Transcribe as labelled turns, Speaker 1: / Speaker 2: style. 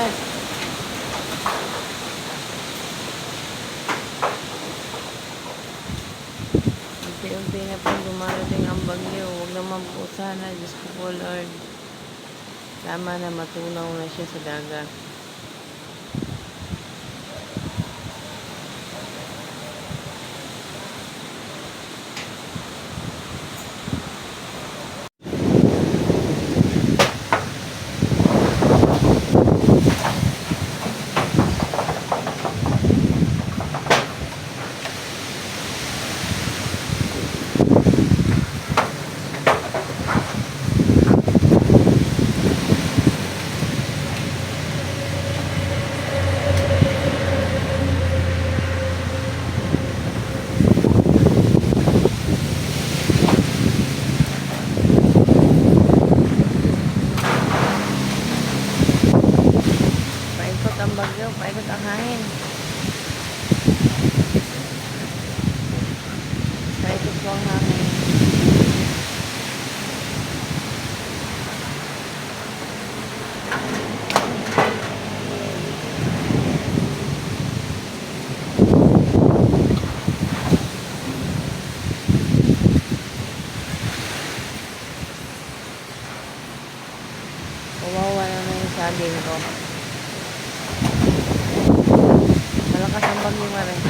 Speaker 1: Yes. Unti-unti na pong dumarating ang bagyo. Huwag naman po sana. Diyos ko po, Lord. Tama na matunaw na siya sa dagat. Ang bagyo, paikot ang hangin. Paikot po ang hangin. Kawawa na yung saging ko. living.